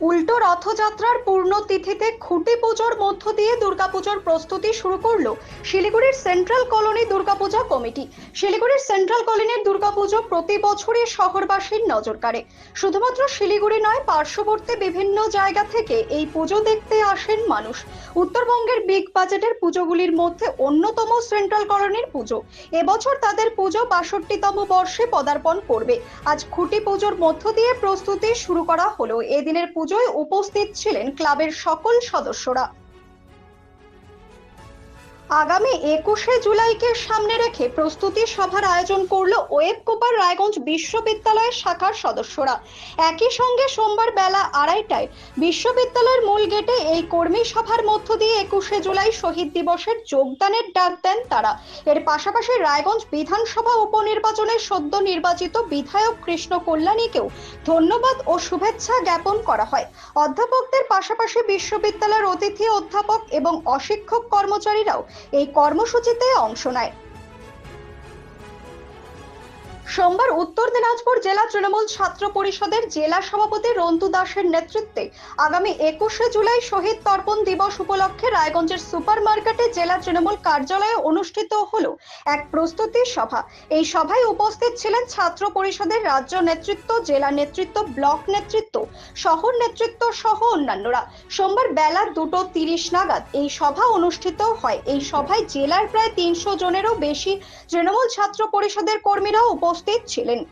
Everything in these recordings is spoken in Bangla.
উল্টো রথযাত্রার পূর্ণ তিথিতে খুঁটি পুজোর মধ্য দিয়ে দুর্গাপুজোর প্রস্তুতি শুরু করল শিলিগুড়ির সেন্ট্রাল কলোনি দুর্গাপূজা কমিটি। শিলিগুড়ির সেন্ট্রাল কলোনির দুর্গাপুজো প্রতি বছরই শহরবাসীর নজর কাড়ে। শুধুমাত্র শিলিগুড়ি নয়, পার্শ্ববর্তী বিভিন্ন জায়গা থেকে এই পুজো দেখতে আসেন মানুষ। উত্তরবঙ্গের বিগ বাজেটের পুজোগুলির মধ্যে অন্যতম সেন্ট্রাল কলোনির পুজো। এবছর তাদের পুজো বাষট্টিতম বর্ষে পদার্পণ করবে। আজ খুঁটি পুজোর মধ্য দিয়ে প্রস্তুতি শুরু করা হলো। এদিনের পুজোয় উপস্থিত ছিলেন ক্লাবের সকল সদস্যরা। আগামী একুশে জুলাইকে সামনে রেখে প্রস্তুতি সভার আয়োজন করল ওয়েব কোপার রায়গঞ্জ বিশ্ববিদ্যালয়ের শাখার সদস্যরা। একই সঙ্গে সোমবার বেলা আড়াইটায় বিশ্ববিদ্যালয়ের মূল গেটে এই কর্মী সভার মধ্য দিয়ে একুশে জুলাই শহীদ দিবসের যোগদানের ডাক দেন তারা। এর পাশাপাশি রায়গঞ্জ বিধানসভা উপনির্বাচনে সদ্য নির্বাচিত বিধায়ক কৃষ্ণ কল্যাণীকেও ধন্যবাদ ও শুভেচ্ছা জ্ঞাপন করা হয়। অধ্যাপকদের পাশাপাশি বিশ্ববিদ্যালয়ের অতিথি অধ্যাপক এবং অশিক্ষক কর্মচারীরাও এই কর্মসূচিতে অংশ নেয়। সোমবার উত্তর দিনাজপুর জেলা তৃণমূল ছাত্র পরিষদের জেলা সভাপতি রন্তু দাসের নেতৃত্বে আগামী একুশে জুলাই শহীদ তর্পণ দিবস উপলক্ষে রায়গঞ্জের সুপার মার্কেটে জেলা তৃণমূল কার্যালয়ে অনুষ্ঠিত হল এক প্রস্তুতি সভা। এই সভায় উপস্থিত ছিলেন ছাত্র পরিষদের রাজ্য নেতৃত্ব, জেলা নেতৃত্ব, ব্লক নেতৃত্ব, শহর নেতৃত্ব সহ অন্যান্যরা। সোমবার বেলা দুটো তিরিশ নাগাদ এই সভা অনুষ্ঠিত হয়। এই সভায় জেলার প্রায় তিনশো জনেরও বেশি তৃণমূল ছাত্র পরিষদের কর্মীরা উপস্থিত ছিলেন।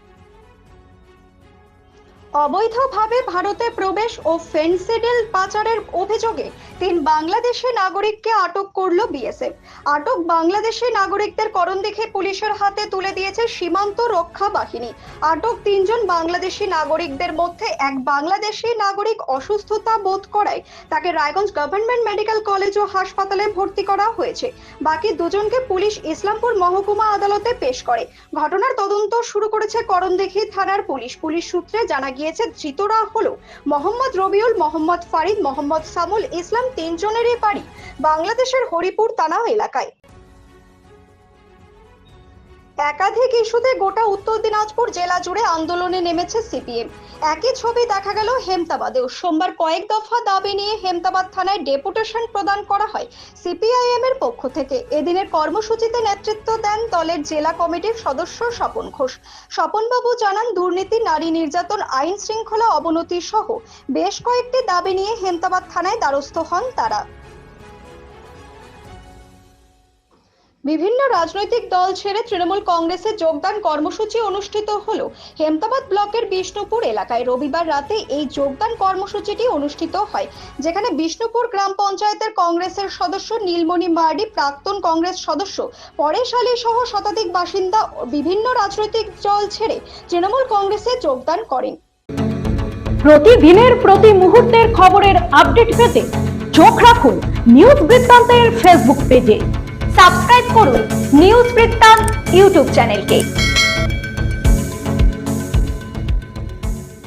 অবৈধভাবে ভারতে প্রবেশ ও ফেন্সিডিল পাচারের অভিযোগে তিন বাংলাদেশি নাগরিককে আটক করল বিএসএফ। আটক বাংলাদেশি নাগরিকদের করণ দেখে পুলিশের হাতে তুলে দিয়েছে সীমান্ত রক্ষা বাহিনী। আটক তিনজন বাংলাদেশি নাগরিকদের মধ্যে এক বাংলাদেশি নাগরিক অসুস্থতা বোধ করায় তাকে রায়গঞ্জ গভর্নমেন্ট মেডিকেল কলেজ ও হাসপাতালে ভর্তি করা হয়েছে। বাকি দুজনকে পুলিশ ইসলামপুর মহকুমা আদালতে পেশ করে। ঘটনার তদন্ত শুরু করেছে করণদিঘি থানার পুলিশ। পুলিশ সূত্রে জানা গিয়েছে ধৃতরা হলো মোহাম্মদ রবিউল, মোহাম্মদ ফারিদ, মোহাম্মদ সামুল ইসলাম, তিনজনেরই বাড়ি বাংলাদেশের হরিপুর তানাও এলাকায়। একাধিক ইস্যুতে গোটা উত্তর দিনাজপুর জেলা জুড়ে আন্দোলনে নেমেছে সিপিএম। একই ছবি দেখা গেল হেমতাবাদেও। সোমবার কয়েক দফা দাবি নিয়ে হেমতাবাদ থানায় ডেপুটেশন প্রদান করা হয় সিপিআইএম এর পক্ষ থেকে। এদিনের কর্মসূচিতে নেতৃত্ব দেন দলের জেলা কমিটির সদস্য স্বপন ঘোষ। স্বপনবাবু জানান, দুর্নীতি, নারী নির্যাতন, আইন শৃঙ্খলা অবনতি সহ বেশ কয়েকটি দাবি নিয়ে হেমতাবাদ থানায় দ্বারস্থ হন তারা। বিভিন্ন রাজনৈতিক দল ছেড়ে তৃণমূল কংগ্রেসে যোগদান কর্মসূচি অনুষ্ঠিত হল। হেমতাবাদ ব্লকের বিষ্ণুপুর এলাকায় রবিবার রাতে এই যোগদান কর্মসূচিটি অনুষ্ঠিত হয়, যেখানে বিষ্ণুপুর গ্রাম পঞ্চায়েতের কংগ্রেসের সদস্য নীলমণি মার্ডি, প্রাক্তন কংগ্রেস সদস্য পরেশ আলী সহ শতাধিক বাসিন্দা বিভিন্ন রাজনৈতিক দল ছেড়ে তৃণমূল কংগ্রেসে যোগদান করেন। প্রতিদিনের প্রতি মুহূর্তের খবরের আপডেট পেতে চোখ রাখুন নিউজ বৃত্তান্তের ফেসবুক পেজে। সাবস্ক্রাইব করুন নিউজ বৃত্তান্ত ইউটিউব চ্যানেলকে।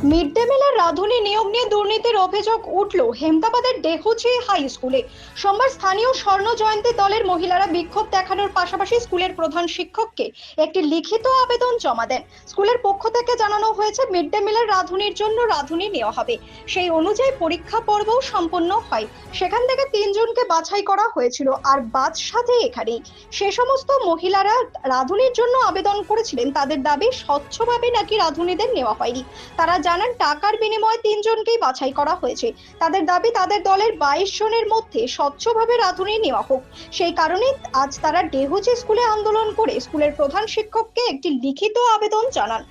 মিড ডে মিলের রাঁধুনি নিয়োগ নিয়ে দুর্নীতির অভিযোগ উঠল হেমদাবাদের ডেহুচি হাই স্কুলে। সোমবার স্থানীয় স্বর্ণ জয়ন্তী দলের মহিলারা বিক্ষোভ দেখানোর পাশাপাশি স্কুলের প্রধান শিক্ষককে একটি লিখিত আবেদন জমা দেন। স্কুলের পক্ষ থেকে জানানো হয়েছে মিড ডে মিলের রাঁধুনির জন্য রাঁধুনি নেওয়া হবে। সেই অনুযায়ী পরীক্ষা পর্বও সম্পন্ন হয়। সেখান থেকে তিনজনকে বাছাই করা হয়েছিল, আর বাদ সাথে এখানেই। সে সমস্ত মহিলারা রাঁধুনির জন্য আবেদন করেছিলেন। তাদের দাবি, স্বচ্ছভাবে নাকি রাঁধুনিদের নেওয়া হয়নি। তারা জানান, টাকার বিনিময়ে তিনজনকেই বাছাই করা হয়েছে। তাদের দাবি, তাদের দলের বাইশ জনের মধ্যে স্বচ্ছভাবে রাঁধুনি নেওয়া হোক। সেই কারণে আজ তারা ডেহুচি স্কুলে আন্দোলন করে স্কুলের প্রধান শিক্ষককে একটি লিখিত আবেদন জানান।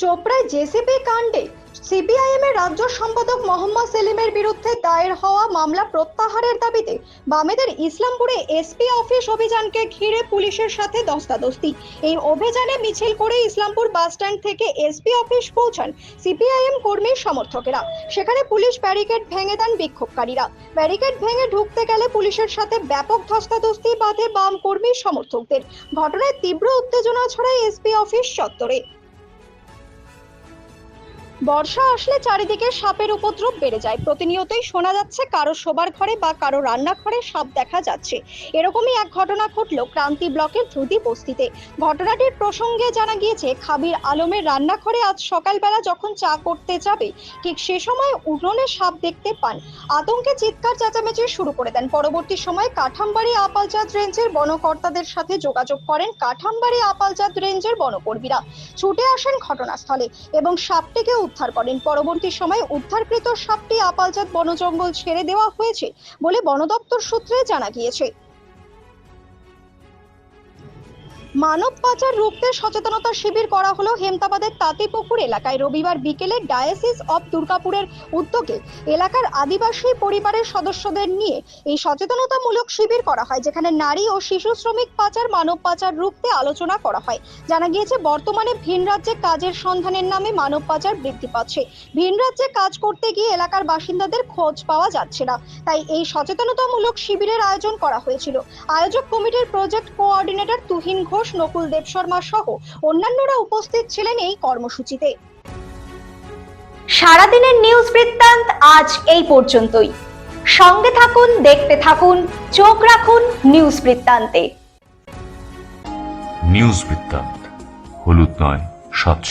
চোপড়ায় জেসিপি কাণ্ডে সিপিআইএম এর রাজ্য সম্পাদক মোহাম্মদ সেলিমের বিরুদ্ধে দায়ের হওয়া মামলা প্রত্যাহারের দাবিতে বামেদের ইসলামপুরে এসপি অফিস অভিযানকে ঘিরে পুলিশের সাথে দস্তাদস্তি। এই অভিযানে মিছিল করে ইসলামপুর বাসস্ট্যান্ড থেকে এসপি অফিস পৌঁছান সিপিআইএম কর্মীর সমর্থকেরা। সেখানে পুলিশ ব্যারিকেড ভেঙে দেন বিক্ষোভকারীরা। ব্যারিকেড ভেঙে ঢুকতে গেলে পুলিশের সাথে ব্যাপক ধস্তাধস্তি বাঁধে বাম কর্মী সমর্থকদের। ঘটনায় তীব্র উত্তেজনা ছড়ায় এসপি অফিস চত্বরে। বর্ষা আসলে চারিদিকে সাপের উপদ্রব বেড়ে যায়। প্রতিনিয়তই শোনা যাচ্ছে কারও শোবার ঘরে বা কারও রান্নাঘরে সাপ দেখা যাচ্ছে। এরকমই এক ঘটনা ঘটল ক্রান্তি ব্লকের ধ্রুতি বস্তিতে। ঘটনাটির প্রসঙ্গে জানা গিয়েছে, খাবির আলমের রান্নাঘরে আজ সকালবেলা যখন চা করতে যাবে, ঠিক সে সময় উঠোনে সাপ দেখতে পান। আতঙ্কে চিৎকার চেঁচামেচি শুরু করে দেন। পরবর্তী সময় কাঠামবাড়ি আপালজাত রেঞ্জের বনকর্তাদের সাথে যোগাযোগ করেন কাঠামবাড়ি আপালজাত রেঞ্জের বনকর্মীরা। ছুটে আসেন ঘটনাস্থলে এবং সাপটিকে উদ্ধার করেন। পরবর্তী সময়ে উদ্ধারকৃত সাপটি আপালজাত বনজঙ্গল ছেড়ে দেওয়া হয়েছে বলে বন দপ্তর সূত্রে জানা গিয়েছে। মানব পাচার রুখতে সচেতনতা শিবির করা হলো হেমতাবাদের তাঁতিপুকুর এলাকায়। রবিবার বিকেলে ডায়াসিস অব দুর্গাপুরের উদ্যোগে এলাকার আদিবাসী পরিবারের সদস্যদের নিয়ে এই সচেতনতামূলক শিবির করা হয়, যেখানে নারী ও শিশু শ্রমিক পাচার, মানব পাচার রুখতে আলোচনা করা হয়। জানা গিয়েছে, বর্তমানে ভিন রাজ্যে কাজের সন্ধানের নামে মানব পাচার বৃদ্ধি পাচ্ছে। ভিন রাজ্যে কাজ করতে গিয়ে এলাকার বাসিন্দাদের খোঁজ পাওয়া যাচ্ছে না। তাই এই সচেতনতামূলক শিবিরের আয়োজন করা হয়েছিল। আয়োজক কমিটির প্রজেক্ট কোঅর্ডিনেটর তুহিন ঘোষ নকুল দেব শর্মা সহ অন্যান্যরা উপস্থিত ছিলেন এই কর্মসূচিতে। সারাদিনের নিউজ বৃত্তান্ত আজ এই পর্যন্তই। সঙ্গে থাকুন, দেখতে থাকুন, চোখ রাখুন নিউজ বৃত্তান্তে। নিউজ বৃত্তান্ত, হলুদ নয়, স্বচ্ছ।